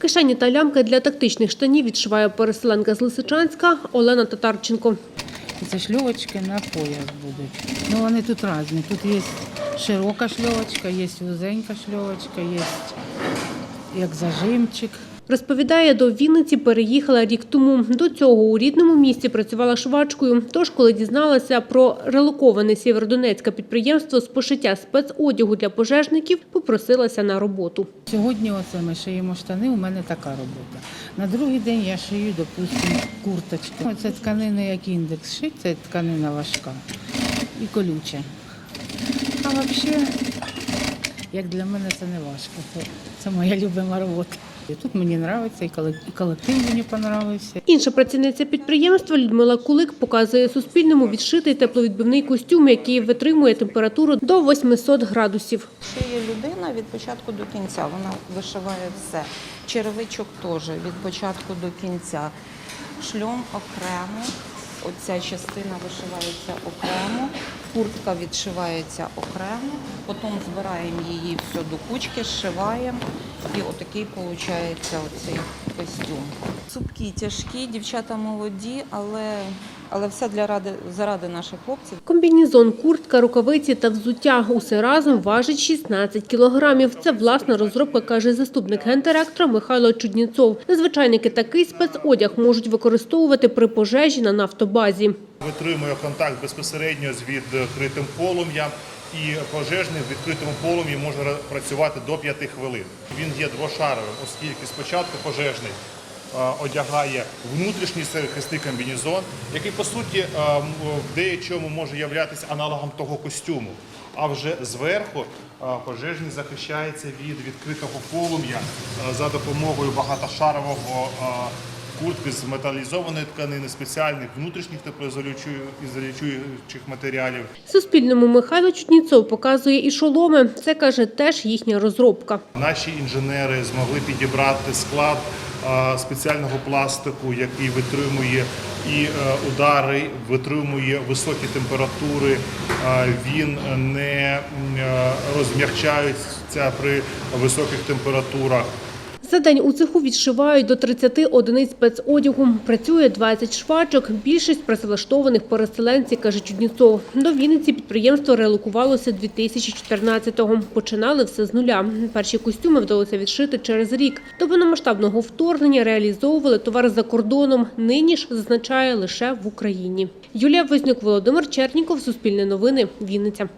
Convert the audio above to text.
Кишені та лямки для тактичних штанів відшиває переселенка з Лисичанська Олена Татарченко. Це шльовочки на пояс будуть. Ну вони тут різні. Тут є широка шльовочка, є вузенька шльовочка, є як зажимчик. Розповідає, до Вінниці переїхала рік тому. До цього у рідному місті працювала швачкою. Тож, коли дізналася про релоковане Сєвєродонецьке підприємство з пошиття спецодягу для пожежників, попросилася на роботу. Сьогодні оце ми шиємо штани, у мене така робота. На другий день я шию, допустимо, курточки. Це тканина як індекс шить, це тканина важка і колюча. А взагалі, як для мене це не важко. Це моя любима робота. І Тут мені подобається, і колек- колектив мені подобався. Інша працівниця підприємства Людмила Кулик показує Суспільному відшитий тепловідбивний костюм, який витримує температуру до 800 градусів. Шиє людина від початку до кінця. Вона вишиває все. Черевичок теж від початку до кінця. Шльом окремо. Оця частина вишивається окремо, куртка відшивається окремо, потім збираємо її все до кучки, зшиваємо і отакий виходить оцей костюм. Цупкі, тяжкі, дівчата молоді, але, але все для ради, заради наших хлопців. Комбінізон, куртка, рукавиці та взуття – усе разом важить 16 кілограмів. Це власна розробка, каже заступник гендиректора Михайло Чудніцов. Незвичайники такий спецодяг можуть використовувати при пожежі на нафтобазі. Витримує контакт безпосередньо з відкритим полум'ям. І пожежний в відкритому полум'ї може працювати до 5 хвилин. Він є двошаровим, оскільки спочатку пожежний одягає внутрішній захисний комбінезон, який по суті в деячому може являтися аналогом того костюму. А вже зверху пожежний захищається від відкритого полум'я за допомогою багатошарового куртки з металізованої тканини, спеціальних внутрішніх теплоізолюючих матеріалів. Суспільному Михайло Чудніцов показує і шоломи. Це, каже, теж їхня розробка. Наші інженери змогли підібрати склад е, спеціального пластику, який витримує і е, удари, витримує високі температури. Е, Він не е, при високих температурах. За день у цеху відшивають до 30 одиниць спецодягу. Працює 20 швачок. Більшість працевлаштованих переселенців, каже Чудніцов. До Вінниці підприємство релокувалося 2014-го. Починали все з нуля. Перші костюми вдалося відшити через рік. До повномасштабного вторгнення реалізовували товар за кордоном. Нині ж зазначає лише в Україні. Юлія Вознюк, Володимир Черніков, Суспільне новини, Вінниця.